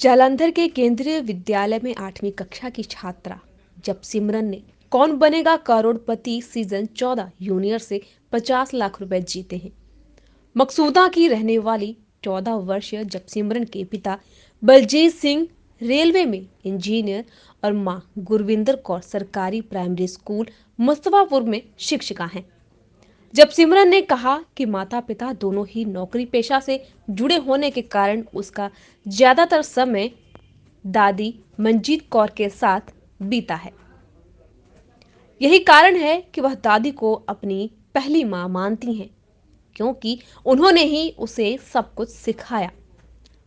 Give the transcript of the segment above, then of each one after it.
जालंधर के केंद्रीय विद्यालय में आठवीं कक्षा की छात्रा, जब सिमरन ने, कौन बनेगा करोड़पति सीज़न 14 यूनियर से 50 लाख रुपए जीते हैं। मकसूदा की रहने वाली 14 वर्षीय जपसिमरन के पिता बलजीत सिंह, रेलवे में इंजीनियर और माँ गुरविंदर कौर सरकारी प्राइमरी स्कूल मुस्तफापुर में शिक्षिका हैं। जब सिमरन ने कहा कि माता पिता दोनों ही नौकरी पेशा से जुड़े होने के कारण उसका ज़्यादातर समय दादी मंजीत कौर के साथ बीता है। यही कारण है कि वह दादी को अपनी पहली माँ मानती हैं, क्योंकि उन्होंने ही उसे सब कुछ सिखाया।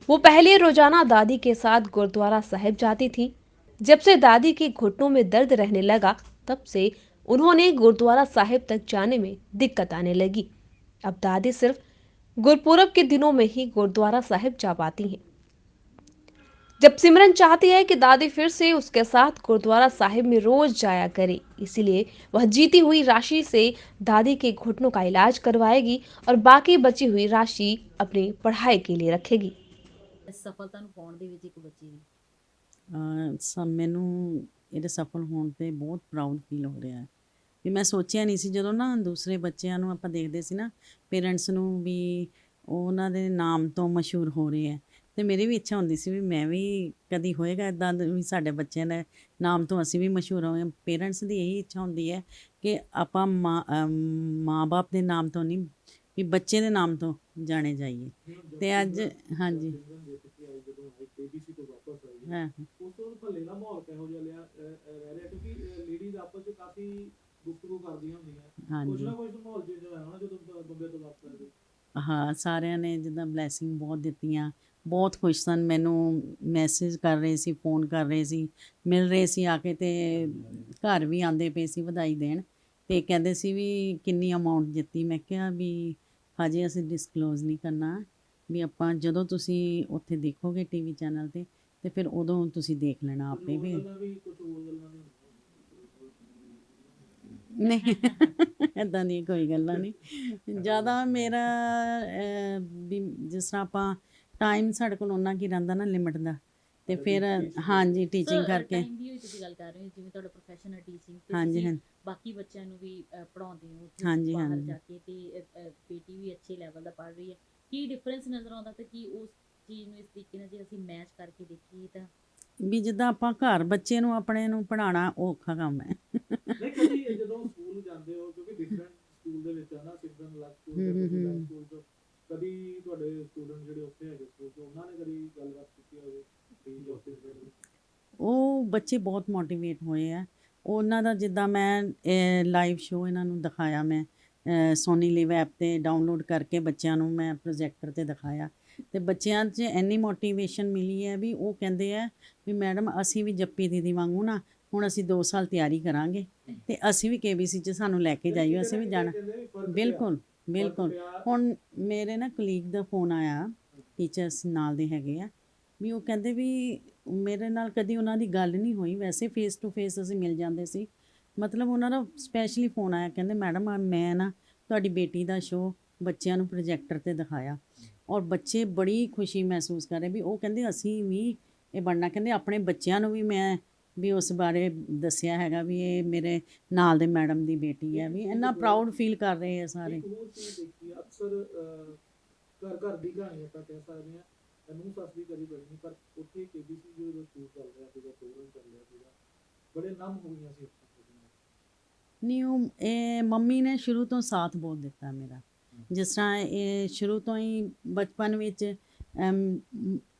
वो पहले रोज़ाना दादी के साथ गुरुद्वारा साहिब जाती थी। जब से दादी के घुटनों में दर्द रहने लगा, तब से उन्होंने गुरुद्वारा साहिब तक जाने में दिक्कत आने लगी अब दादी सिर्फ गुरपुरब के दिनों में ही गुरुद्वारा साहिब जा पाती हैं जब सिमरन चाहती है कि दादी फिर से उसके साथ गुरुद्वारा साहिब में रोज जाया करे इसीलिए वह जीती हुई राशि से दादी के घुटनों का इलाज करवाएगी और बाकी बची हुई राशि अपनी पढ़ाई के लिए रखेगी ਸਫਲਤਾ ਨੂੰ ਪਾਉਣ ਦੇ ਵਿੱਚ ਇੱਕ ਬੱਚੀ ਦੀ ਅਹ ਸ ਮੈਨੂੰ ਇਹਦੇ ਸਫਲ ਹੋਣ ਤੇ ਬਹੁਤ ਪ੍ਰਾਊਡ ਫੀਲ ਹੋ ਰਿਹਾ ਹੈ ਵੀ ਮੈਂ ਸੋਚਿਆ ਨਹੀਂ ਸੀ, ਜਦੋਂ ਨਾ ਦੂਸਰੇ ਬੱਚਿਆਂ ਨੂੰ ਆਪਾਂ ਦੇਖਦੇ ਸੀ ਨਾ, ਪੇਰੈਂਟਸ ਨੂੰ ਵੀ ਉਹਨਾਂ ਦੇ ਨਾਮ ਤੋਂ ਮਸ਼ਹੂਰ ਹੋ ਰਹੇ ਹੈ ਤੇ ਮੇਰੀ ਵੀ ਇੱਛਾ ਹੁੰਦੀ ਸੀ ਵੀ ਮੈਂ ਵੀ ਕਦੀ ਹੋਏਗਾ ਇਦਾਂ ਵੀ ਸਾਡੇ ਬੱਚਿਆਂ ਦੇ ਨਾਮ ਤੋਂ ਅਸੀਂ ਵੀ ਮਸ਼ਹੂਰ ਹੋਵਾਂਗੇ। ਪੇਰੈਂਟਸ ਦੀ ਇਹੀ ਇੱਛਾ ਹੁੰਦੀ ਹੈ ਕਿ ਆਪਾਂ ਮਾਂ ਮਾਂ ਬਾਪ ਦੇ ਨਾਮ ਤੋਂ ਨਹੀਂ, ਵੀ ਬੱਚੇ ਦੇ ਨਾਮ ਤੋਂ ਜਾਣੇ ਜਾਈਏ। ਤੇ ਅੱਜ, ਹਾਂਜੀ। ਏਬੀਸੀ ਤੋਂ ਵਾਪਸ ਆਈ ਹਾਂ। ਉਸ ਤੋਂ ਭੱਲੇ ਦਾ ਮਾਹੌਲ ਕਿਹੋ ਜਿਹਾ ਲਿਆ ਰਹਿ ਰਿਹਾ? ਕਿਉਂਕਿ ਲੇਡੀਜ਼ ਆਪਸ ਵਿੱਚ ਕਾਫੀ ਗੁਫ਼ਤਗੂ ਕਰਦੀਆਂ ਹੁੰਦੀਆਂ। ਕੁਝ ਹਾਂਜੀ ਨਾ ਕੁਝ ਮਾਹੌਲ ਚੇਂਜ ਹੋਇਆ ਹੋਣਾ ਜਦੋਂ ਬ- ਬੰਬੇ ਤੋਂ ਵਾਪਸ ਆਏ ਹਾਂ ਸਾਰਿਆਂ ਨੇ ਜਿੱਦਾਂ ਬਲੇਸਿੰਗ ਬਹੁਤ ਦਿੱਤੀਆਂ। ਬਹੁਤ ਖੁਸ਼ ਸਨ ਮੈਨੂੰ ਮੈਸੇਜ ਕਰ ਰਹੇ ਸੀ ਫੋਨ ਕਰ ਰਹੇ ਸੀ। ਮਿਲ ਰਹੇ ਸੀ ਆ ਕੇ ਤੇ ਘਰ ਵੀ ਆਂਦੇ ਪਏ ਸੀ ਵਧਾਈ ਦੇਣ। ਤੇ ਕਹਿੰਦੇ ਸੀ ਵੀ ਕਿੰਨੀ ਅਮਾਉਂਟ ਦਿੱਤੀ। ਮੈਂ ਕਿਹਾ ਵੀ ਹਜੇ ਅਸੀਂ ਡਿਸਕਲੋਜ਼ ਨਹੀਂ ਕਰਨਾ। ਵੀ ਆਪਾਂ ਜਦੋਂ ਤੁਸੀਂ ਉੱਥੇ ਦੇਖੋਗੇ ਟੀਵੀ ਚੈਨਲ ਤੇ ਤੇ ਫਿਰ ਉਦੋਂ ਤੁਸੀਂ ਦੇਖ ਲੈਣਾ ਆਪੇ ਵੀ। ਗੱਲਾਂ ਵੀ ਕੁਝ ਹੋਰ ਗੱਲਾਂ ਵੀ ਨਹੀਂ। ਇਦਾਂ ਦੀ ਕੋਈ ਗੱਲਾਂ ਨਹੀਂ। ਜ਼ਿਆਦਾ ਮੇਰਾ ਵੀ ਜਿਸ ਤਰ੍ਹਾਂ ਆਪਾਂ ਟਾਈਮ ਸਾਡੇ ਕੋਲ ਉਹਨਾਂ ਕੀ ਰਹਿੰਦਾ ਨਾ ਲਿਮਿਟ ਦਾ। ਤੇ ਫਿਰ ਹਾਂਜੀ ਟੀਚਿੰਗ ਕਰਕੇ। ਟਾਈਮ ਦੀ ਤੁਸੀਂ ਗੱਲ ਕਰ ਰਹੇ ਹੋ ਜਿਵੇਂ ਤੁਹਾਡਾ ਪ੍ਰੋਫੈਸ਼ਨ ਹੈ ਟੀਚਿੰਗ ਹਾਂਜੀ ਹਾਂਜੀ। ਬਾਕੀ ਬੱਚਿਆਂ ਨੂੰ ਵੀ ਅ, ਪੜ੍ਹਾਉਂਦੇ ਹੋ ਹਾਂਜੀ, ਬਾਹਰ ਹਾਂਜੀ। ਜਾ ਕੇ ਤੇ ਬੇਟੀ ਵੀ ਅੱਛੇ ਲੈਵਲ ਦਾ ਪੜ੍ਹ ਰਹੀ ਹੈ। ਕੀ ਡਿਫਰੈਂਸ ਨਜ਼ਰ ਆਉਂਦਾ ਤੇ ਕੀ ਉਸ ਚੀਜ਼ ਨੂੰ ਇਸ ਤਰੀਕੇ ਨਾਲ ਜੇ ਅਸੀਂ ਮੈਚ ਕਰਕੇ ਦੇਖੀਏ ਤਾਂ? ਵੀ ਜਿੱਦਾਂ ਆਪਾਂ ਘਰ ਬੱਚੇ ਨੂੰ ਆਪਣੇ ਨੂੰ ਪੜਾਉਣਾ ਔਖਾ ਕੰਮ ਹੈ। ਨਹੀਂ ਕਦੀ ਜਦੋਂ ਸਕੂਲ ਜਾਂਦੇ ਹੋ ਕਿਉਂਕਿ ਡਿਫਰੈਂਟ ਸਕੂਲ ਦੇ ਵਿੱਚ ਆ ਨਾ ਸਿਮਰਨ ਅਲੱਗ ਸਕੂਲ ਤੇ ਕਦੀ ਤੁਹਾਡੇ ਸਟੂਡੈਂਟ ਜਿਹੜੇ ਉੱਥੇ ਹੈਗੇ ਸਕੂਲ ਤੋਂ ਉਹਨਾਂ ਨੇ ਕਦੀ ਗੱਲਬਾਤ ਕੀਤੀ ਹੋਵੇ ਜੋ ਉੱਥੇ ਦੇ ਉਹ ਬੱਚੇ ਬਹੁਤ ਮੋਟੀਵੇਟ ਹੋਏ ਆ। ਉਹਨਾਂ ਦਾ ਜਿੱਦਾਂ ਮੈਂ ਲਾਈਵ ਸ਼ੋਅ ਇਹਨਾਂ ਨੂੰ ਦਿਖਾਇਆ ਮੈਂ ਸੋਨੀ ਲਿਵ ਐਪ ਤੇ ਡਾਊਨਲੋਡ ਕਰਕੇ ਬੱਚਿਆਂ ਨੂੰ ਮੈਂ ਪ੍ਰੋਜੈਕਟਰ ਤੇ ਦਿਖਾਇਆ। ਤੇ ਬੱਚਿਆਂ 'ਚ ਇੰਨੀ ਮੋਟੀਵੇਸ਼ਨ ਮਿਲੀ ਹੈ ਵੀ ਉਹ ਕਹਿੰਦੇ ਆ ਵੀ ਮੈਡਮ ਅਸੀਂ ਵੀ ਜੱਪੀ ਦੀਦੀ ਵਾਂਗੂ ਨਾ ਹੁਣ ਅਸੀਂ 2 ਸਾਲ ਤਿਆਰੀ ਕਰਾਂਗੇ ਤੇ ਅਸੀਂ ਵੀ ਕੇਬੀਸੀ 'ਚ ਸਾਨੂੰ ਲੈ ਕੇ ਜਾਈਓ ਅਸੀਂ ਵੀ ਜਾਣਾ। ਬਿਲਕੁਲ ਬਿਲਕੁਲ। ਹੁਣ ਮੇਰੇ ਨਾ ਕੁਲੀਗ ਦਾ ਫੋਨ ਆਇਆ ਟੀਚਰਸ ਨਾਲ ਦੇ ਹੈਗੇ ਆ ਵੀ ਉਹ ਕਹਿੰਦੇ ਵੀ ਮੇਰੇ ਨਾਲ ਕਦੀ ਉਹਨਾਂ ਦੀ ਗੱਲ ਨਹੀਂ ਹੋਈ ਵੈਸੇ ਫੇਸ ਟੂ ਫੇਸ ਅਸੀਂ ਮਿਲ ਜਾਂਦੇ ਸੀ ਮਤਲਬ ਉਹਨਾਂ ਦਾ ਸਪੈਸ਼ਲੀ ਫੋਨ ਆਇਆ ਕਹਿੰਦੇ ਮੈਡਮ ਮੈਂ ਨਾ ਤੁਹਾਡੀ ਬੇਟੀ ਦਾ ਸ਼ੋਅ ਬੱਚਿਆਂ ਨੂੰ ਪ੍ਰੋਜੈਕਟਰ ਤੇ ਦਿਖਾਇਆ ਔਰ ਬੱਚੇ ਬੜੀ ਖੁਸ਼ੀ ਮਹਿਸੂਸ ਕਰ ਰਹੇ ਵੀ ਉਹ ਕਹਿੰਦੇ ਅਸੀਂ ਵੀ ਇਹ ਬਣਨਾ ਕਹਿੰਦੇ ਆਪਣੇ ਬੱਚਿਆਂ ਨੂੰ ਵੀ ਮੈਂ ਵੀ ਉਸ ਬਾਰੇ ਦੱਸਿਆ ਹੈਗਾ ਵੀ ਇਹ ਮੇਰੇ ਨਾਲ ਦੇ ਮੈਡਮ ਦੀ ਬੇਟੀ ਹੈ ਵੀ ਇੰਨਾ ਪ੍ਰਾਊਡ ਫੀਲ ਕਰ ਰਹੇ ਆ ਸਾਰੇ ਆ, ਅਕਸਰ ਘਰ ਘਰ ਦੀ ਕਹਾਣੀ ਆਪਾਂ ਕਹਿ ਸਕਦੇ ਹਾਂ ਨੂੰ ਸੱਸ ਦੀ ਕਦੀ ਬਣੀ ਨਹੀਂ ਪਰ ਉੱਥੇ ਕੇਬੀਸੀ ਜੋ ਸ਼ੂਟ ਚੱਲ ਰਿਹਾ ਸੀਗਾ ਪ੍ਰੋਗਰਾਮ ਚੱਲ ਰਿਹਾ ਸੀਗਾ ਬੜੇ ਨਮ ਹੋ ਗਈਆਂ ਸੀ। ਨਹੀਂ ਉਹ ਇਹ ਮੰਮੀ ਨੇ ਸ਼ੁਰੂ ਤੋਂ ਸਾਥ ਬਹੁਤ ਦਿੱਤਾ ਮੇਰਾ ਜਿਸ ਤਰ੍ਹਾਂ ਇਹ ਸ਼ੁਰੂ ਤੋਂ ਹੀ ਬਚਪਨ ਵਿੱਚ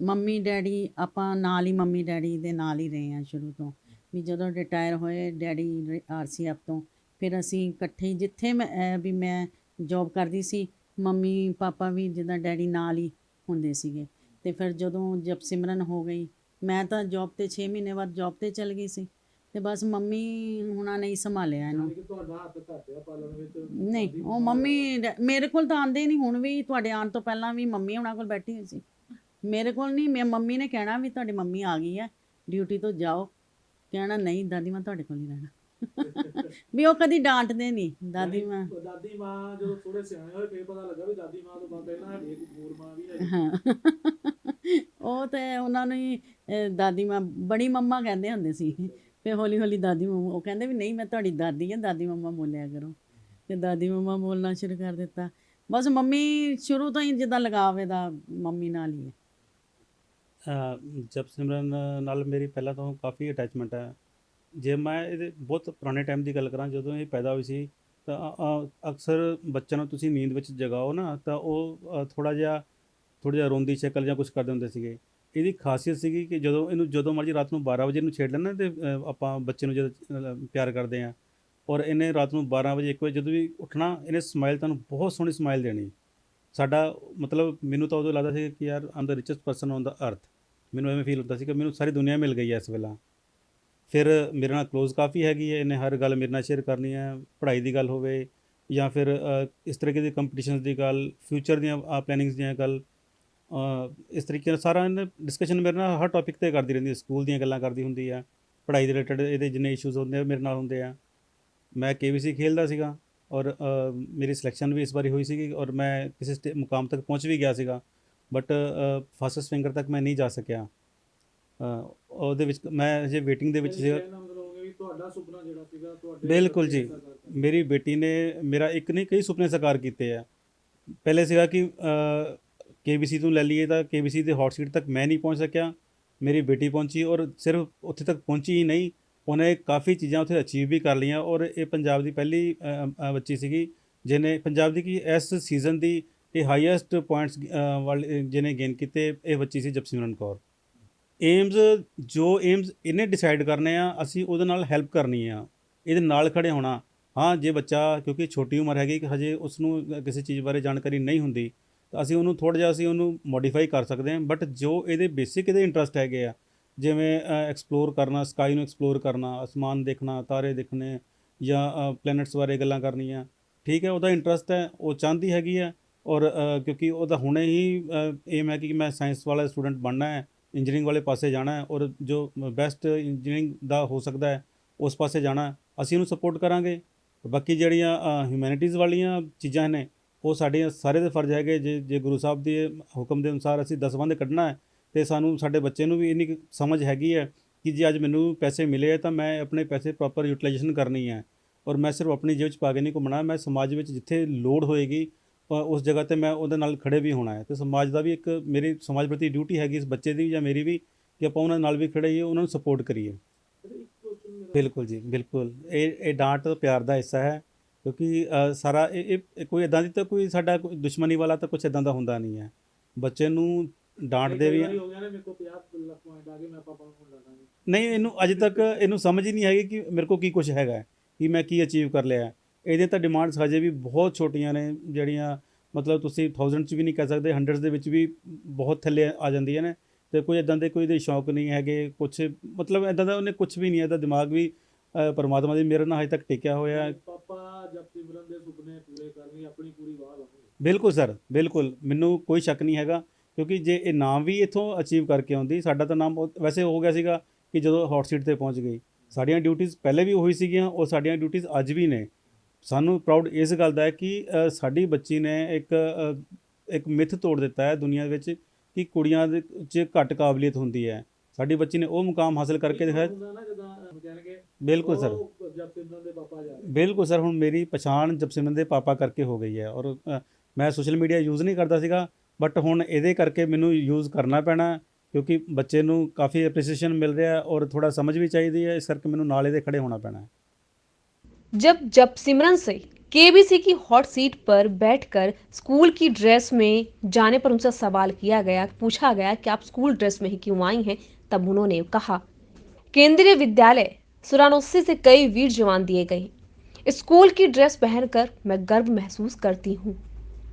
ਮੰਮੀ, ਡੈਡੀ, ਆਪਾਂ ਨਾਲ ਹੀ ਮੰਮੀ, ਡੈਡੀ ਦੇ ਨਾਲ ਹੀ ਰਹੇ ਹਾਂ ਸ਼ੁਰੂ ਤੋਂ। ਵੀ ਜਦੋਂ ਰਿਟਾਇਰ ਹੋਏ ਡੈਡੀ ਆਰਸੀਐਫ ਤੋਂ, ਫਿਰ ਅਸੀਂ ਇਕੱਠੇ ਜਿੱਥੇ ਮੈਂ ਵੀ ਮੈਂ ਜੌਬ ਕਰਦੀ ਸੀ, ਮੰਮੀ, ਪਾਪਾ ਵੀ ਜਿੱਦਾਂ ਡੈਡੀ ਨਾਲ ਹੀ ਹੁੰਦੇ ਸੀਗੇ। ਤੇ ਫਿਰ ਜਦੋਂ ਜਬ ਸਿਮਰਨ ਹੋ ਗਈ, ਮੈਂ ਤਾਂ ਜੌਬ ਤੇ 6 ਮਹੀਨੇ ਬਾਅਦ ਜੌਬ ਤੇ ਚਲ ਗਈ ਸੀ। ਤੇ ਬਸ ਮੰਮੀ ਹੁਣਾਂ ਨੇ ਹੀ ਸੰਭਾਲਿਆ ਇਹਨੂੰ। ਯਾਨੀ ਕਿ ਤੁਹਾਡਾ ਹੱਥ ਘੱਟ ਆ ਪਾਲਣ ਵਿੱਚ। ਨਹੀਂ ਉਹ ਮੰਮੀ ਡ- ਮੇਰੇ ਕੋਲ ਤਾਂ ਆਂਦੇ ਨਹੀਂ ਹੁਣ ਵੀ ਤੁਹਾਡੇ ਆਉਣ ਤੋਂ ਪਹਿਲਾਂ ਵੀ ਮੰਮੀ ਉਹਨਾਂ ਕੋਲ ਬੈਠੀ ਹੋਈ ਸੀ। ਮੇਰੇ ਕੋਲ ਨਹੀਂ ਮੈਂ ਮੰਮੀ ਨੇ ਕਹਿਣਾ ਵੀ ਤੁਹਾਡੀ ਮੰਮੀ ਆ ਗਈ ਹੈ ਡਿਊਟੀ ਤੋਂ ਜਾਓ। ਕਹਿਣਾ ਨਹੀਂ ਦਾਦੀ ਮਾਂ ਤੁਹਾਡੇ ਕੋਲ ਹੀ ਰਹਿਣਾ। ਵੀ ਉਹ ਕਦੀ ਡਾਂਟਦੇ ਨਹੀਂ ਦਾਦੀ ਮਾਂ। ਯਾਨੀ ਦਾਦੀ ਮਾਂ ਜਦੋਂ ਥੋੜੇ ਸਿਆਣੇ ਹੋਏ ਫੇਰ ਪਤਾ ਲੱਗਾ ਵੀ ਦਾਦੀ ਮਾਂ ਤੋਂ ਬਾਅਦ ਪਹਿਲਾਂ ਸਾਡੀ ਇੱਕ ਹੋਰ ਮਾਂ ਵੀ ਹਾਂ। ਉਹ ਤੇ ਉਹਨਾਂ ਨੂੰ ਹੀ ਅਹ, ਦਾਦੀ ਮਾਂ ਬੜੀ ਮੰਮਾ ਕਹਿੰਦੇ ਹੁੰਦੇ ਸੀ। ਫਿਰ ਹੌਲੀ ਹੌਲੀ ਦਾਦੀ ਮੰਮਾ, ਉਹ ਕਹਿੰਦੇ ਵੀ ਨਹੀਂ, ਮੈਂ ਤੁਹਾਡੀ ਦਾਦੀ ਹਾਂ ਦਾਦੀ ਮੰਮਾ ਬੋਲਿਆ ਕਰੋ। ਤੇ ਦਾਦੀ ਮੰਮਾ ਬੋਲਣਾ ਸ਼ੁਰੂ ਕਰ ਦਿੱਤਾ। ਬਸ ਮੰਮੀ ਸ਼ੁਰੂ ਤੋਂ ਹੀ ਜਿੱਦਾਂ ਲਗਾਵ ਇਹਦਾ ਮੰਮੀ ਨਾਲ ਹੀ ਜਬ ਸਿਮਰਨ ਨਾਲ ਮੇਰੀ ਪਹਿਲਾਂ ਤੋਂ ਕਾਫੀ ਅਟੈਚਮੈਂਟ ਹੈ। ਜੇ ਮੈਂ ਇਹਦੇ ਬਹੁਤ ਪੁਰਾਣੇ ਟਾਈਮ ਦੀ ਗੱਲ ਕਰਾਂ, ਜਦੋਂ ਇਹ ਪੈਦਾ ਹੋਈ ਸੀ, ਤਾਂ ਅਕਸਰ ਬੱਚਿਆਂ ਨੂੰ ਤੁਸੀਂ ਨੀਂਦ ਵਿੱਚ ਜਗਾਓ ਨਾ, ਤਾਂ ਉਹ ਥੋੜਾ ਜਿਹਾ ਥੋੜਾ ਜਿਹਾ ਰੋਂਦੀ ਸ਼ਕਲ ਜਾਂ ਕੁਝ ਕਰਦੇ ਹੁੰਦੇ ਸੀਗੇ। ਇਹਦੀ ਖਾਸੀਅਤ ਸੀਗੀ ਕਿ ਜਦੋਂ ਇਹਨੂੰ ਜਦੋਂ ਮਰਜ਼ੀ ਰਾਤ ਨੂੰ 12 ਵਜੇ ਨੂੰ ਛੇੜ ਲੈਣਾ ਤੇ ਅ, ਆਪਾਂ ਬੱਚੇ ਨੂੰ ਜਦੋਂ ਅ, ਪਿਆਰ ਕਰਦੇ ਆ ਔਰ ਇਹਨੇ ਰਾਤ ਨੂੰ 12 ਵਜੇ 1 ਵਜੇ ਜਦੋਂ ਵੀ ਉੱਠਣਾ ਇਹਨੇ ਸਮਾਈਲ ਤੁਹਾਨੂੰ ਬਹੁਤ ਸੋਹਣੀ ਸਮਾਈਲ ਦੇਣੀ। ਸਾਡਾ ਮਤਲਬ ਮੈਨੂੰ ਤਾਂ ਉਦੋਂ ਲੱਗਦਾ ਸੀ ਕਿ ਯਾਰ I'm the richest person on the earth ਮੈਨੂੰ ਐਵੇਂ ਫੀਲ ਹੁੰਦਾ ਸੀ ਕਿ ਮੈਨੂੰ ਸਾਰੀ ਦੁਨੀਆ ਮਿਲ ਗਈ ਹੈ ਇਸ ਵੇਲਾ। ਫਿਰ ਮੇਰੇ ਨਾਲ ক্লোਜ਼ ਕਾਫੀ ਹੈਗੀ ਹੈ ਇਹਨੇ ਹਰ ਗੱਲ ਮੇਰੇ ਨਾਲ ਸ਼ੇਅਰ ਕਰਨੀ ਹੈ ਪੜ੍ਹਾਈ ਦੀ ਗੱਲ ਹੋਵੇ ਜਾਂ ਫਿਰ ਅ, ਇਸ ਤਰੀਕੇ ਦੀ ਕੰਪੀਟੀਸ਼ਨਸ ਦੀ ਗੱਲ ਫਿਊਚਰ ਦੀਆਂ ਪਲੈਨਿੰਗਸ ਦੀਆਂ ਗੱਲ। ਇਸ ਤਰੀਕੇ ਨਾਲ ਸਾਰਾ ਇਹਨੇ ਡਿਸਕਸ਼ਨ ਮੇਰੇ ਨਾਲ ਹਰ ਟੌਪਿਕ ਤੇ ਕਰਦੀ ਰਹਿੰਦੀ ਹੈ ਸਕੂਲ ਦੀਆਂ ਗੱਲਾਂ ਕਰਦੀ ਹੁੰਦੀ ਆ ਪੜ੍ਹਾਈ ਦੇ ਰਿਲੇਟਡ ਇਹਦੇ ਜਿੰਨੇ ਇਸ਼ੂਜ਼ ਹੁੰਦੇ ਆ ਮੇਰੇ ਨਾਲ ਹੁੰਦੇ ਆ। ਮੈਂ ਕੇਬੀਸੀ ਖੇਲਦਾ ਸੀਗਾ ਔਰ ਮੇਰੀ ਸਿਲੈਕਸ਼ਨ ਵੀ ਇਸ ਵਾਰੀ ਹੋਈ ਸੀਗੀ ਔਰ ਮੈਂ ਕਿਸੇ ਮੁਕਾਮ ਤੱਕ ਪਹੁੰਚ ਵੀ ਗਿਆ ਸੀਗਾ ਬਟ ਫਾਸਟੈਸਟ ਫਿੰਗਰ ਤੱਕ ਮੈਂ ਨਹੀਂ ਜਾ ਸਕਿਆ। ਉਹਦੇ ਵਿੱਚ ਮੈਂ ਹਜੇ ਵੇਟਿੰਗ ਦੇ ਵਿੱਚ ਵੀ ਤੁਹਾਡਾ ਸੁਪਨਾ ਜਿਹੜਾ ਸੀਗਾ ਤੁਹਾਡੇ ਬਿਲਕੁਲ ਜੀ। ਮੇਰੀ ਬੇਟੀ ਨੇ ਮੇਰਾ ਇੱਕ ਨਹੀਂ ਕਈ ਸੁਪਨੇ ਸਾਕਾਰ ਕੀਤੇ ਆ। ਪਹਿਲੇ ਸੀਗਾ ਕਿ ਕੇਬੀਸੀ ਤੋਂ ਲੈ ਲਈਏ ਤਾਂ ਕੇਬੀਸੀ ਦੇ ਹੌਟ ਸੀਟ ਤੱਕ ਮੈਂ ਨਹੀਂ ਪਹੁੰਚ ਸਕਿਆ, ਮੇਰੀ ਬੇਟੀ ਪਹੁੰਚੀ ਔਰ ਸਿਰਫ ਉੱਥੇ ਤੱਕ ਪਹੁੰਚੀ ਹੀ ਨਹੀਂ, ਉਹਨੇ ਕਾਫੀ ਚੀਜ਼ਾਂ ਉੱਥੇ ਅਚੀਵ ਵੀ ਕਰ ਲਈਆਂ ਔਰ ਇਹ ਪੰਜਾਬ ਦੀ ਪਹਿਲੀ ਬੱਚੀ ਸੀਗੀ ਜਿਹਨੇ ਪੰਜਾਬ ਦੀ ਕੀ ਇਸ ਸੀਜ਼ਨ ਦੀ ਇਹ ਹਾਈਐਸਟ ਪੁਆਇੰਟਸ ਵਾਲੇ, ਜਿਹਨੇ ਗੇਨ ਕੀਤੇ ਇਹ ਬੱਚੀ ਸੀ ਜਪਸਿਮਰਨ ਕੌਰ। ਏਮਸ ਜੋ ਏਮਸ ਇਹਨੇ ਡਿਸਾਈਡ ਕਰਨੇ ਆ, ਅਸੀਂ ਉਹਦੇ ਨਾਲ ਹੈਲਪ ਕਰਨੀ ਆ, ਇਹਦੇ ਨਾਲ ਖੜੇ ਹੋਣਾ। ਹਾਂ, ਜੇ ਬੱਚਾ ਕਿਉਂਕਿ ਛੋਟੀ ਉਮਰ ਹੈਗੀ ਕਿ ਹਜੇ ਉਸ ਨੂੰ ਕਿਸੇ ਚੀਜ਼ ਬਾਰੇ ਜਾਣਕਾਰੀ ਨਹੀਂ ਹੁੰਦੀ ਤਾਂ ਅਸੀਂ ਉਹਨੂੰ ਥੋੜ੍ਹਾ ਜਿਹਾ ਅਸੀਂ ਉਹਨੂੰ ਮੋਡੀਫਾਈ ਕਰ ਸਕਦੇ ਹਾਂ ਬਟ ਜੋ ਇਹਦੇ ਬੇਸਿਕ ਇਹਦੇ ਇੰਟਰਸਟ ਹੈਗੇ ਆ, ਜਿਵੇਂ ਐਕਸਪਲੋਰ ਕਰਨਾ ਸਕਾਈ ਨੂੰ ਐਕਸਪਲੋਰ ਕਰਨਾ, ਅਸਮਾਨ ਦੇਖਣਾ, ਤਾਰੇ ਦੇਖਣੇ ਜਾਂ ਪਲੈਨਟਸ ਬਾਰੇ ਗੱਲਾਂ ਕਰਨੀਆਂ, ਠੀਕ ਹੈ, ਉਹਦਾ ਇੰਟਰਸਟ ਹੈ, ਉਹ ਚਾਹੁੰਦੀ ਹੈਗੀ ਹੈ ਔਰ ਕਿਉਂਕਿ ਉਹਦਾ ਹੁਣੇ ਹੀ ਏਮ ਹੈ ਕਿ ਮੈਂ ਸਾਇੰਸ ਵਾਲਾ ਸਟੂਡੈਂਟ ਬਣਨਾ ਹੈ ਇੰਜੀਨੀਅਰਿੰਗ ਵਾਲੇ ਪਾਸੇ ਜਾਣਾ ਹੈ ਔਰ ਜੋ ਬੈਸਟ ਇੰਜੀਨੀਅਰਿੰਗ ਦਾ ਹੋ ਸਕਦਾ ਹੈ, ਉਸ ਪਾਸੇ ਜਾਣਾ ਅਸੀਂ ਉਹਨੂੰ ਸਪੋਰਟ ਕਰਾਂਗੇ। ਬਾਕੀ ਜਿਹੜੀਆਂ ਹਿਊਮੈਨਿਟੀਜ਼ ਵਾਲੀਆਂ ਚੀਜ਼ਾਂ ਨੇ ਉਹ ਸਾਡੇ ਸਾਰੇ ਦੇ ਫਰਜ਼ ਹੈਗੇ ਜੇ ਜੇ ਗੁਰੂ ਸਾਹਿਬ ਦੇ ਹੁਕਮ ਦੇ ਅਨੁਸਾਰ ਅਸੀਂ ਦਸਵੰਧ ਕੱਢਣਾ ਹੈ ਤੇ ਸਾਨੂੰ ਸਾਡੇ ਬੱਚੇ ਨੂੰ ਵੀ ਇੰਨੀ ਸਮਝ ਹੈਗੀ ਹੈ ਕਿ ਜੇ ਅੱਜ ਮੈਨੂੰ ਪੈਸੇ ਮਿਲੇ ਹੈ ਤਾਂ ਮੈਂ ਆਪਣੇ ਪੈਸੇ ਪ੍ਰੋਪਰ ਯੂਟਿਲਾਈਜੇਸ਼ਨ ਕਰਨੀ ਹੈ ਔਰ ਮੈਂ ਸਿਰਫ ਆਪਣੀ ਜੇਬ 'ਚ ਪਾ ਕੇ ਨਹੀਂ ਘੁੰਮਣਾ ਮੈਂ ਸਮਾਜ ਵਿੱਚ ਜਿੱਥੇ ਲੋੜ ਹੋਏਗੀ ਉਸ ਜਗ੍ਹਾ ਤੇ ਮੈਂ ਉਹਦੇ ਨਾਲ ਖੜੇ ਵੀ ਹੋਣਾ ਹੈ। ਤੇ ਸਮਾਜ ਦਾ ਵੀ ਇੱਕ ਮੇਰੀ ਸਮਾਜ ਪ੍ਰਤੀ ਡਿਊਟੀ ਹੈਗੀ ਇਸ ਬੱਚੇ ਦੀ ਜਾਂ ਮੇਰੀ ਵੀ ਕਿ ਆਪਾਂ ਉਹਨਾਂ ਨਾਲ ਵੀ ਖੜੇ ਹੋਈਏ ਉਹਨਾਂ ਨੂੰ ਸਪੋਰਟ ਕਰੀਏ। ਬਿਲਕੁਲ ਜੀ ਬਿਲਕੁਲ। ਇਹ ਇਹ ਡਾਂਟ ਤਾਂ ਪਿਆਰ ਦਾ ਹਿੱਸਾ ਹੈ। ਕਿਉਂਕਿ ਸਾਰਾ ਇਹ ਇਹ- ਕੋਈ ਇਦਾਂ ਦੀ ਤਾਂ ਕੋਈ ਸਾਡਾ ਕੋਈ ਦੁਸ਼ਮਣੀ ਵਾਲਾ ਤਾਂ ਕੁਝ ਇਦਾਂ ਦਾ ਹੁੰਦਾ ਨਹੀਂ ਹੈ। ਬੱਚੇ ਨੂੰ ਡਾਂਟਦੇ ਵੀ ਕਈ ਵਾਰੀ ਹੋ ਗਿਆ ਨਾ ਮੇਰੇ ਕੋਲ 50 ਲੱਖ ਪੁਆਇੰਟ ਆ ਗਏ ਮੈਂ ਪਾਪਾ ਨੂੰ ਫੋਨ ਲਾਣਾ ਨਹੀਂ ਇਹਨੂੰ ਅਜੇ ਤੱਕ ਇਹਨੂੰ ਸਮਝ ਹੀ ਨਹੀਂ ਹੈਗੀ ਕਿ ਮੇਰੇ ਕੋਲ ਕੀ ਕੁਝ ਹੈਗਾ ਕਿ ਮੈਂ ਕੀ ਅਚੀਵ ਕਰ ਲਿਆ। ਇਹਦੇ ਤਾਂ ਡਿਮਾਂਡਸ ਹਜੇ ਵੀ ਬਹੁਤ ਛੋਟੀਆਂ ਨੇ ਜਿਹੜੀਆਂ ਮਤਲਬ ਤੁਸੀਂ 1000 ਚ ਵੀ ਨਹੀਂ ਕਹਿ ਸਕਦੇ 100 ਦੇ ਵਿੱਚ ਵੀ ਬਹੁਤ ਥੱਲੇ ਆ ਜਾਂਦੀਆਂ ਨੇ। ਤੇ ਕੋਈ ਇਦਾਂ ਦੇ ਕੋਈ ਦੇ ਸ਼ੌਕ ਨਹੀਂ ਹੈਗੇ ਕੁਝ ਮਤਲਬ ਇਦਾਂ ਦਾ ਉਹਨੇ ਕੁਝ ਵੀ ਨਹੀਂ ਇਹਦਾ ਦਿਮਾਗ ਵੀ ਪਰਮਾਤਮਾ ਦੀ ਮੇਰੇ ਨਾਲ ਹਜੇ ਤੱਕ ਟਿਕਿਆ ਹੋਇਆ ਹੈ। ਪਾਪਾ ਜਬ ਸਿਮਰਨ ਦੇ ਸੁਪਨੇ ਪੂਰੇ ਕਰਨੀ ਆਪਣੀ ਪੂਰੀ ਵਾਹ ਲਾਉਂਗੇ ਬਿਲਕੁਲ ਸਰ ਬਿਲਕੁਲ। ਮੈਨੂੰ ਕੋਈ ਸ਼ੱਕ ਨਹੀਂ ਹੈਗਾ ਕਿਉਂਕਿ ਜੇ ਇਹ ਨਾਮ ਵੀ ਇਥੋਂ ਅਚੀਵ ਕਰਕੇ ਆਉਂਦੀ ਸਾਡਾ ਤਾਂ ਨਾਮ ਵੈਸੇ ਹੋ ਗਿਆ ਸੀਗਾ ਕਿ ਜਦੋਂ ਹੌਟ ਸੀਟ ਤੇ ਪਹੁੰਚ ਗਈ। ਸਾਡੀਆਂ ਡਿਊਟੀਆਂ ਪਹਿਲੇ ਵੀ ਉਹੀ ਸੀਗੀਆਂ ਉਹ ਸਾਡੀਆਂ ਡਿਊਟੀਆਂ ਅੱਜ ਵੀ ਨੇ। ਸਾਨੂੰ ਪ੍ਰਾਊਡ ਇਸ ਗੱਲ ਦਾ ਹੈ ਕਿ ਸਾਡੀ ਬੱਚੀ ਨੇ ਇੱਕ ਇੱਕ ਮਿਥ ਤੋੜ ਦਿੱਤਾ ਹੈ ਦੁਨੀਆ ਵਿੱਚ ਕਿ ਕੁੜੀਆਂ ਦੇ 'ਚ ਘੱਟ ਕਾਬਲੀਅਤ ਹੁੰਦੀ ਹੈ। ਸਾਡੀ ਬੱਚੀ ਨੇ ਉਹ ਮੁਕਾਮ ਹਾਸਲ ਕਰਕੇ ਦਿਖਾਇਆ ਹੁੰਦਾ ਨਾ ਜਦੋਂ ਅਹ, ਕਹਿਣਗੇ ਬਿਲਕੁਲ ਸਰ ਉਹ ਜਬ ਸਿਮਰਨ ਦੇ ਪਾਪਾ ਜਾ ਰਹੇ ਬਿਲਕੁਲ ਸਰ ਹੁਣ ਮੇਰੀ ਪਛਾਣ ਜਪਸਿਮਰਨ ਦੇ ਪਾਪਾ ਕਰਕੇ ਹੋ ਗਈ ਹੈ ਔਰ ਅ, ਮੈਂ ਸੋਸ਼ਲ ਮੀਡੀਆ ਯੂਜ਼ ਨਹੀਂ ਕਰਦਾ ਸੀਗਾ ਬਟ ਹੁਣ ਇਹਦੇ ਕਰਕੇ ਮੈਨੂੰ ਯੂਜ਼ ਕਰਨਾ ਪੈਣਾ ਕਿਉਂਕਿ ਬੱਚੇ ਨੂੰ ਕਾਫੀ ਐਪਰੀਸੀਏਸ਼ਨ ਮਿਲ ਰਿਹਾ ਹੈ ਔਰ ਥੋੜਾ ਸਮਝ ਵੀ ਚਾਹੀਦੀ ਹੈ ਇਸ ਕਰਕੇ ਮੈਨੂੰ ਨਾਲ ਇਹਦੇ ਖੜੇ ਹੋਣਾ ਪੈਣਾ ਹੈ जब जब सिमरन से केबीसी की हॉट सीट पर बैठकर स्कूल की ड्रेस में जाने पर उनसे सवाल किया गया पूछा गया कि आप स्कूल ड्रेस में ही क्यों आई हैं तब उन्होंने कहा, केंद्रीय विद्यालय सुरानोसी से कई वीर जवान दिए गए। स्कूल की ड्रेस पहनकर मैं गर्व महसूस करती हूँ।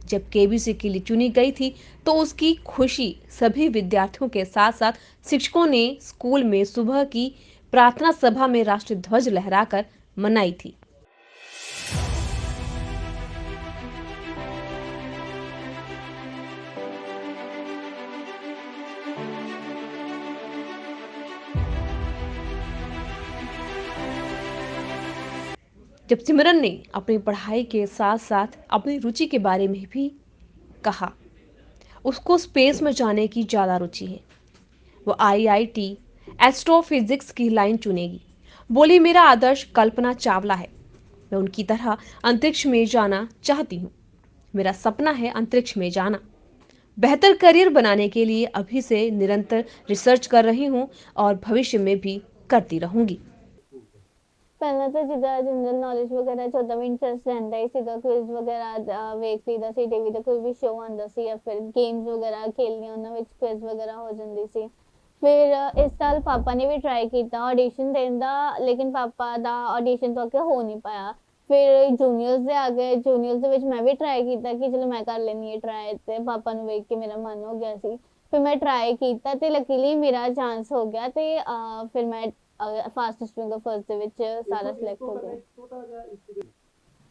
जब केबीसी के लिए चुनी गई थी तो उसकी खुशी सभी विद्यार्थियों के साथ साथ शिक्षकों ने स्कूल में सुबह की प्रार्थना सभा में राष्ट्रीय ध्वज लहराकर मनाई थी। जब सिमरन ने अपनी पढ़ाई के साथ साथ अपनी रुचि के बारे में भी कहा, उसको स्पेस में जाने की ज़्यादा रुचि है। वो आईआईटी एस्ट्रोफिजिक्स की लाइन चुनेगी। बोली, मेरा आदर्श कल्पना चावला है। मैं उनकी तरह अंतरिक्ष में जाना चाहती हूँ। मेरा सपना है अंतरिक्ष में जाना। बेहतर करियर बनाने के लिए अभी से निरंतर रिसर्च कर रही हूँ और भविष्य में भी करती रहूँगी। ਪਹਿਲਾਂ ਤਾਂ ਜਿੱਦਾਂ ਜਨਰਲ ਨੌਲੇਜ ਵਗੈਰਾ 'ਚ ਉਦਾਂ ਵੀ ਇੰਟਰਸਟ ਰਹਿੰਦਾ ਹੀ ਸੀਗਾ ਕੁਇਜ਼ ਵਗੈਰਾ, ਅਹ ਵੇਖ ਲਈਦਾ ਸੀ ਟੀਵੀ ਤੇ ਕੋਈ ਵੀ ਸ਼ੋਅ ਆਉਂਦਾ ਸੀ ਜਾਂ ਫਿਰ ਗੇਮਸ ਵਗੈਰਾ ਖੇਲਣੀਆਂ, ਉਹਨਾਂ ਵਿੱਚ ਕੁਇਜ਼ ਵਗੈਰਾ ਹੋ ਜਾਂਦੀ ਸੀ। ਫਿਰ ਇਸ ਸਾਲ ਪਾਪਾ ਨੇ ਵੀ ਟਰਾਈ ਕੀਤਾ ਆਡੀਸ਼ਨ ਦੇਣ ਦਾ, ਲੇਕਿਨ ਪਾਪਾ ਦਾ ਆਡੀਸ਼ਨ ਤੋਂ ਅੱਗੇ ਹੋ ਨਹੀਂ ਪਾਇਆ। ਫਿਰ ਜੂਨੀਅਰਸ ਦੇ ਆ ਗਏ ਜੂਨੀਅਰਸ ਦੇ ਵਿੱਚ ਮੈਂ ਵੀ ਟਰਾਈ ਕੀਤਾ ਕਿ ਚਲੋ ਮੈਂ ਕਰ ਲੈਂਦੀ ਹਾਂ ਟਰਾਈ ਤੇ ਪਾਪਾ ਨੂੰ ਵੇਖ ਕੇ ਮੇਰਾ ਮਨ ਹੋ ਗਿਆ ਸੀ। ਫਿਰ ਮੈਂ ਟਰਾਈ ਕੀਤਾ ਤੇ ਲੱਕੀਲੀ ਮੇਰਾ ਚਾਂਸ ਹੋ ਗਿਆ ਤੇ ਫਿਰ ਮੈਂ ਫਾਸਟੈਸਟ ਫਿੰਗਰ ਫਰਸਟ ਦੇ ਵਿੱਚ ਸਾਰਾ ਸਿਲੈਕਟ ਹੋ ਗਿਆ। ਛੋਟਾ ਜਿਹਾ ਇੱਕ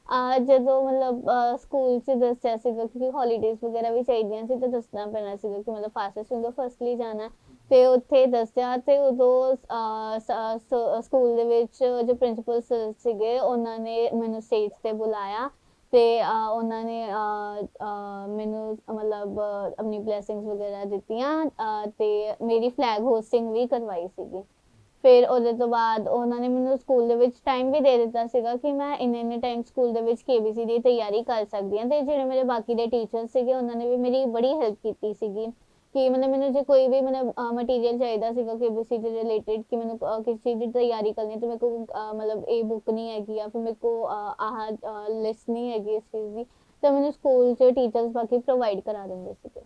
ਆ ਜਦੋਂ ਮਤਲਬ ਸਕੂਲ 'ਚ ਦੱਸਿਆ ਸੀਗਾ ਕਿ ਹੌਲੀਡੇਜ਼ ਵਗੈਰਾ ਵੀ ਚਾਹੀਦੀਆਂ ਸੀ ਤਾਂ ਦੱਸਣਾ ਪੈਣਾ ਸੀਗਾ ਕਿ ਮਤਲਬ ਫਾਸਟੈਸਟ ਫਿੰਗਰ ਫਰਸਟਲੀ ਜਾਣਾ। ਤੇ ਉੱਥੇ ਦੱਸਿਆ ਤੇ ਉਦੋਂ ਸਕੂਲ ਦੇ ਵਿੱਚ ਜੋ ਪ੍ਰਿੰਸੀਪਲ ਸੀਗੇ ਉਹਨਾਂ ਨੇ ਮੈਨੂੰ ਸਟੇਜ ਤੇ ਬੁਲਾਇਆ ਤੇ ਉਹਨਾਂ ਨੇ ਮੈਨੂੰ ਮਤਲਬ ਆਪਣੀ ਬਲੇਸਿੰਗਸ ਵਗੈਰਾ ਦਿੱਤੀਆਂ ਤੇ ਮੇਰੀ ਫਲੈਗ ਹੋਸਟਿੰਗ ਵੀ ਕਰਵਾਈ ਸੀਗੀ। ਫਿਰ ਉਹਦੇ ਤੋਂ ਬਾਅਦ ਉਹਨਾਂ ਨੇ ਮੈਨੂੰ ਸਕੂਲ ਦੇ ਵਿੱਚ ਟਾਈਮ ਵੀ ਦੇ ਦਿੱਤਾ ਸੀਗਾ ਕਿ ਮੈਂ ਇੰਨੇ ਇੰਨੇ ਟਾਈਮ ਸਕੂਲ ਦੇ ਵਿੱਚ KBC ਦੀ ਤਿਆਰੀ ਕਰ ਸਕਦੀ ਹਾਂ ਤੇ ਜਿਹੜੇ ਮੇਰੇ ਬਾਕੀ ਦੇ ਟੀਚਰਸ ਸੀਗੇ, ਉਹਨਾਂ ਨੇ ਵੀ ਮੇਰੀ ਬੜੀ ਹੈਲਪ ਕੀਤੀ ਸੀਗੀ ਕਿ ਮਤਲਬ ਮੈਨੂੰ ਜੇ ਕੋਈ ਵੀ ਮਤਲਬ ਮਟੀਰੀਅਲ ਚਾਹੀਦਾ ਸੀਗਾ KBC ਦੇ ਰਿਲੇਟਡ ਕਿ ਮੈਨੂੰ ਕਿਸੇ ਚੀਜ਼ ਦੀ ਤਿਆਰੀ ਕਰਨੀ ਤੇ ਮੇਰੇ ਕੋਲ ਮਤਲਬ ਇਹ ਬੁੱਕ ਨਹੀਂ ਹੈਗੀ ਜਾਂ ਫਿਰ ਮੇਰੇ ਕੋ ਆਹ ਲਿਸਟ ਨਹੀਂ ਹੈਗੀ ਇਸ ਚੀਜ਼ ਦੀ, ਤਾਂ ਮੈਨੂੰ ਸਕੂਲ 'ਚ ਟੀਚਰਸ ਬਾਕੀ ਪ੍ਰੋਵਾਈਡ ਕਰਾ ਦਿੰਦੇ ਸੀਗੇ।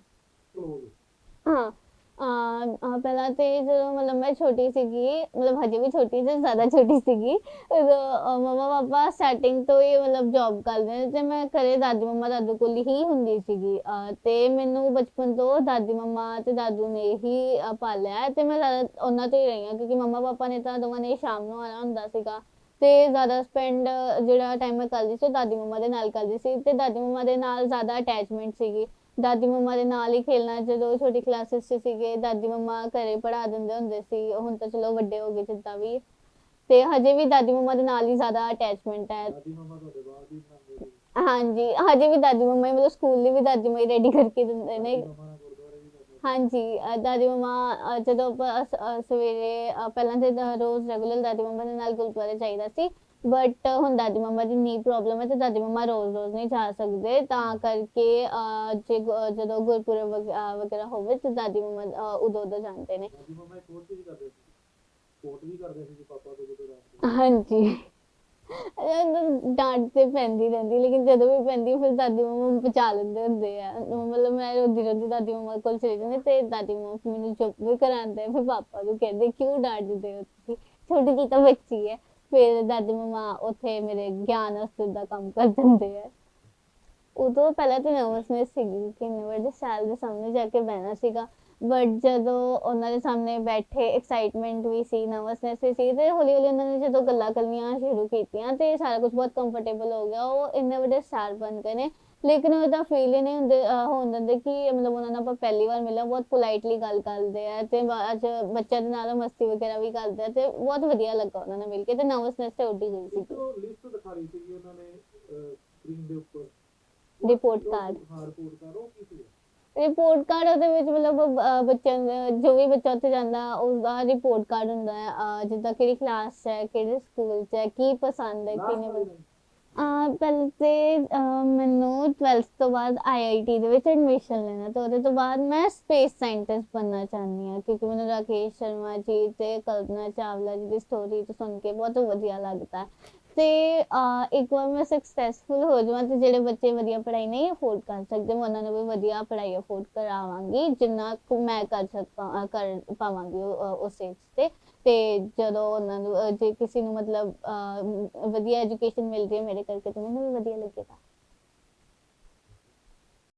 ਅਹ ਪਹਿਲਾਂ ਤੇ ਜਦੋਂ ਮਤਲਬ ਮੈਂ ਛੋਟੀ ਸੀਗੀ, ਮਤਲਬ ਹਜੇ ਵੀ ਛੋਟੀ ਸੀ, ਜ਼ਿਆਦਾ ਛੋਟੀ ਸੀਗੀ, ਉਦੋਂ ਮਮਾ ਪਾਪਾ ਸਟਾਰਟਿੰਗ ਤੋਂ ਹੀ ਮਤਲਬ ਜੌਬ ਕਰਦੇ ਨੇ ਤੇ ਮੈਂ ਘਰੇ ਦਾਦੀ ਮੰਮਾ ਦਾਦੂ ਕੋਲ ਹੀ ਹੁੰਦੀ ਸੀਗੀ, ਅਹ, ਤੇ ਮੈਨੂੰ ਬਚਪਨ ਤੋਂ ਦਾਦੀ ਮੰਮਾ ਤੇ ਦਾਦੂ ਨੇ ਹੀ, ਅਹ, ਪਾਲਿਆ ਹੈ ਤੇ ਮੈਂ ਜ਼ਿਆਦਾ ਉਹਨਾਂ ਤੋਂ ਹੀ ਰਹੀ ਹਾਂ, ਕਿਉਂਕਿ ਮੰਮਾ ਪਾਪਾ ਨੇ ਤਾਂ ਦੋਵਾਂ ਨੇ ਸ਼ਾਮ ਨੂੰ ਆਉਣਾ ਹੁੰਦਾ ਸੀਗਾ, ਤੇ ਜ਼ਿਆਦਾ ਸਪੈਂਡ ਜਿਹੜਾ ਟਾਈਮ ਮੈਂ ਕਰਦੀ ਸੀ ਉਹ ਦਾਦੀ ਮੰਮਾ ਦੇ ਨਾਲ ਕਰਦੀ ਸੀ, ਤੇ ਦਾਦੀ ਮੰਮਾ ਦੇ ਨਾਲ ਜ਼ਿਆਦਾ ਅਟੈਚਮੈਂਟ ਸੀਗੀ ਦਾਦੀ ਮੰਮਾ ਦੇ ਨਾਲ ਹੀ ਖੇਲਣਾ ਜਦੋਂ ਛੋਟੀ ਕਲਾਸਿਸ 'ਚ ਸੀਗੇ ਦਾਦੀ ਮੰਮਾ ਘਰੇ ਪੜ੍ਹਾ ਦਿੰਦੇ ਹੁੰਦੇ ਸੀ ਹੁਣ ਤਾਂ ਚਲੋ ਵੱਡੇ ਹੋ ਗਏ ਜਿੱਦਾਂ ਵੀ। ਤੇ ਹਜੇ ਵੀ ਦਾਦੀ ਮੰਮਾ ਦੇ ਨਾਲ ਹੀ ਜ਼ਿਆਦਾ ਅਟੈਚਮੈਂਟ ਹੈ। ਦਾਦੀ ਮਮਾ ਤੁਹਾਡੇ ਬਾਅਦ ਹੀ ਬਣਾਉਂਦੇ ਸੀ ਹਾਂਜੀ ਹਜੇ ਵੀ ਦਾਦੀ ਮੰਮਾ ਹੀ ਮਤਲਬ ਸਕੂਲ ਲਈ ਵੀ ਦਾਦੀ ਮੰਮਾ ਹੀ ਰੈਡੀ ਕਰਕੇ ਦਿੰਦੇ ਨੇ। ਹਾਂਜੀ ਅਹ ਦਾਦੀ ਮੰਮਾ ਅਹ ਜਦੋਂ ਆਪਾਂ ਸਵੇਰੇ ਪਹਿਲਾਂ ਤੇ ਤਾਂ ਰੋਜ਼ ਰੈਗੂਲਰ ਦਾਦੀ ਮੰਮਾ ਦੇ ਨਾਲ ਗੁਰਦੁਆਰੇ ਜਾਈਦਾ ਸੀ ਬਟ ਹੁਣ ਦਾਦੀ ਮੰਮਾ ਦੀ ਨੀ ਪ੍ਰੋਬਲਮ ਹੈ ਤੇ ਦਾਦੀ ਮੰਮਾ ਰੋਜ਼ ਰੋਜ਼ ਨਹੀਂ ਜਾ ਸਕਦੇ। ਤਾਂ ਕਰਕੇ ਅਹ, ਜੇ ਗੁ- ਜਦੋਂ ਗੁਰਪੁਰਬ ਵਗ- ਅਹ, ਵਗੈਰਾ ਹੋਵੇ ਤੇ ਦਾਦੀ ਮੰਮਾ ਉਦੋਂ ਉਦੋਂ ਜਾਂਦੇ ਨੇ। ਦਾਦੀ ਮਮਾ ਇੱਕ ਹੋਰ ਚੀਜ਼ ਕਰਦੇ ਸੀ। ਕੋਟ ਵੀ ਕਰਦੇ ਸੀ ਕਿ ਪਾਪਾ ਤੋਂ ਜਦੋਂ ਰਾਤ ਹਾਂਜੀ। ਅਹ ਡਾਂਟ ਤੇ ਪੈਂਦੀ ਰਹਿੰਦੀ ਲੇਕਿਨ ਜਦੋਂ ਵੀ ਪੈਂਦੀ ਫਿਰ ਦਾਦੀ ਮੰਮਾ ਬਚਾ ਲੈਂਦੇ ਹੁੰਦੇ ਆ। ਮਤਲਬ ਮੈਂ ਰੋਦੀ ਰੋਦੀ ਦਾਦੀ ਮੰਮਾ ਕੋਲ ਚਲੀ ਜਾਂਦੀ ਤੇ ਦਾਦੀ ਮੰਮਾ ਮੈਨੂੰ ਚੁੱਪ ਵੀ ਕਰਾਉਂਦੇ ਫਿਰ ਪਾਪਾ ਨੂੰ ਕਹਿੰਦੇ ਕਿਉਂ ਡਾਂਟਦੇ ਹੋ ਤੁਸੀਂ? ਛੋਟੀ ਤਾਂ ਬੱਚੀ ਹੈ। ਫਿਰ ਦਾਦੀ ਮੰਮਾ ਉੱਥੇ ਮੇਰੇ ਗਿਆਨ ਅਸਤਰ ਦਾ ਕੰਮ ਕਰ ਦਿੰਦੇ ਆ। ਉਦੋਂ ਪਹਿਲਾਂ ਤਾਂ ਨਰਵਸਨੈਸ ਸੀਗੀ ਕਿ ਇੰਨੇ ਵੱਡੇ ਸੈਲ ਦੇ ਸਾਹਮਣੇ ਜਾ ਕੇ ਬਹਿਣਾ ਸੀਗਾ। ਬਟ ਜਦੋਂ ਉਹਨਾਂ ਦੇ ਸਾਹਮਣੇ ਬੈਠੇ ਐਕਸਾਈਟਮੈਂਟ ਵੀ ਸੀ ਨਰਵਸਨੈਸ ਵੀ ਸੀ ਤੇ ਹੌਲੀ ਹੌਲੀ ਉਹਨਾਂ ਨੇ ਜਦੋਂ ਗੱਲਾਂ ਕਰਨੀਆਂ ਸ਼ੁਰੂ ਕੀਤੀਆਂ ਤੇ ਸਾਰਾ ਕੁਝ ਬਹੁਤ ਕੰਫਰਟੇਬਲ ਹੋ ਗਿਆ। ਉਹ ਇੰਨੇ ਵੱਡੇ ਸਟਾਰ ਬਣ ਗਏ ਨੇ ਲੇਕਿਨ ਉਹ ਤਾਂ ਫੀਲ ਹੀ ਨਹੀਂ ਹੁੰਦੇ ਅਹ ਹੋਣ ਦਿੰਦੇ ਕਿ ਮਤਲਬ ਉਹਨਾਂ ਨਾਲ ਆਪਾਂ ਪਹਿਲੀ ਵਾਰ ਮਿਲਿਆ ਬਹੁਤ ਪੋਲਾਈਟਲੀ ਗੱਲ ਕਰਦੇ ਆ ਤੇ ਬਾਅਦ 'ਚ ਬੱਚਿਆਂ ਦੇ ਨਾਲ ਮਸਤੀ ਵਗੈਰਾ ਵੀ ਕਰਦੇ ਆ ਤੇ ਬਹੁਤ ਵਧੀਆ ਲੱਗਾ ਉਹਨਾਂ ਨਾਲ ਮਿਲ ਕੇ ਤੇ ਨਰਵਸਨੈਸ ਤੇ ਉੱਡੀ ਗਈ ਸੀ। ਇੱਕ ਲਿਸਟ ਦਿਖਾਈ ਸੀਗੀ ਉਹਨਾਂ ਨੇ ਸਕਰੀਨ ਦੇ ਉੱਪਰ ਰਿਪੋਰਟ ਕਾਰਡ ਹਾਂ ਰਿਪੋਰਟ ਕਾਰਡ ਉਹ ਕੀ ਸੀ? ਰਿਪੋਰਟ ਕਾਰਡ ਉਹਦੇ ਵਿੱਚ ਮਤਲਬ ਅਹ, ਬੱਚਿਆਂ ਦਾ ਜੋ ਵੀ ਬੱਚਾ ਉੱਥੇ ਜਾਂਦਾ ਉਸਦਾ ਰਿਪੋਰਟ ਕਾਰਡ ਹੁੰਦਾ ਹੈ ਅਹ, ਜਿੱਦਾਂ ਕਿਹੜੀ ਕਲਾਸ 'ਚ ਹੈ ਕਿਹੜੇ ਸਕੂਲ 'ਚ ਹੈ ਕੀ ਪਸੰਦ ਹੈ ਕੀ ਨਹੀਂ ਪਸੰਦ ਪਹਿਲੇ ਤੇ ਮੈਨੂੰ 12th ਤੋਂ ਬਾਅਦ ਆਈਆਈਟੀ ਦੇ ਵਿੱਚ ਐਡਮਿਸ਼ਨ ਲੈਣਾ ਤੇ ਉਹਦੇ ਤੋਂ ਬਾਅਦ ਮੈਂ ਸਪੇਸ ਸਾਇੰਟਿਸਟ ਬਣਨਾ ਚਾਹੁੰਦੀ ਹਾਂ ਕਿਉਂਕਿ ਮੈਨੂੰ ਰਾਕੇਸ਼ ਸ਼ਰਮਾ ਜੀ ਤੇ ਕਲਪਨਾ ਚਾਵਲਾ ਜੀ ਦੀ ਸਟੋਰੀ ਤੋਂ ਸੁਣ ਕੇ ਬਹੁਤ ਵਧੀਆ ਲੱਗਦਾ ਤੇ ਇੱਕ ਵਾਰ ਮੈਂ ਸਕਸੈਸਫੁਲ ਹੋ ਜਾਵਾਂ ਤੇ ਜਿਹੜੇ ਬੱਚੇ ਵਧੀਆ ਪੜ੍ਹਾਈ ਨਹੀਂ ਅਫੋਰਡ ਕਰ ਸਕਦੇ, ਮੈਂ ਉਹਨਾਂ ਨੂੰ ਵੀ ਵਧੀਆ ਪੜ੍ਹਾਈ ਅਫੋਰਡ ਕਰਾਵਾਂਗੀ, ਜਿੰਨਾ ਕੁ ਮੈਂ ਕਰ ਸਕਾਂ ਕਰ ਪਾਵਾਂਗੀ ਉਸ ਏਜ ਤੇ। ਤੇ ਜਦੋਂ ਉਹਨਾਂ ਨੂੰ ਜੇ ਕਿਸੇ ਨੂੰ ਮਤਲਬ ਵਧੀਆ ਐਜੂਕੇਸ਼ਨ ਮਿਲ ਹੈ ਮੇਰੇ ਕਰਕੇ ਤਾਂ ਮੈਨੂੰ ਵੀ ਵਧੀਆ ਲੱਗੇਗਾ।